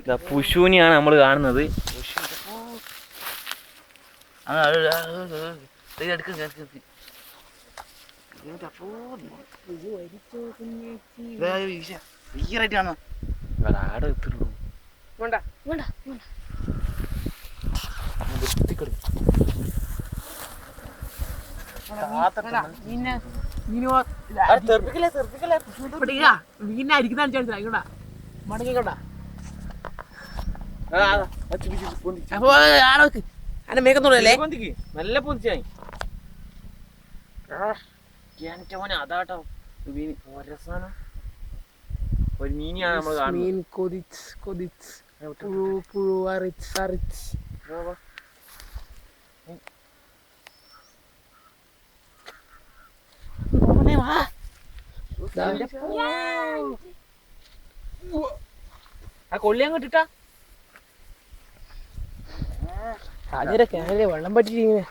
ഇതാ പുഷുവിനെയാണ് നമ്മൾ കാണുന്നത്. അരിക്കുന്ന അടിച്ചാൽ ഇങ്ങോട്ടാ മടങ്ങിക്കോട്ടാ. അപ്പൊ ആളോക്ക് അന്റെ മേക്കത്തോളല്ലേ നല്ല പൊതിച്ചായി എന്റെ മോനെ അതാട്ടോ. മീൻ രസാണ് ഒരു മീനിയാണ് നമ്മൾ കാണുന്നത്. മീൻ കൊതിച്ച് കൊതിച്ച്. പുഴു പുഴു അരിച്ച് അരിച്ച്. മോനെ വാ. ആ കൊള്ളി അങ്ങോട്ട് ഇട്ടാ വെള്ളം പറ്റിട്ട് ഇങ്ങനെ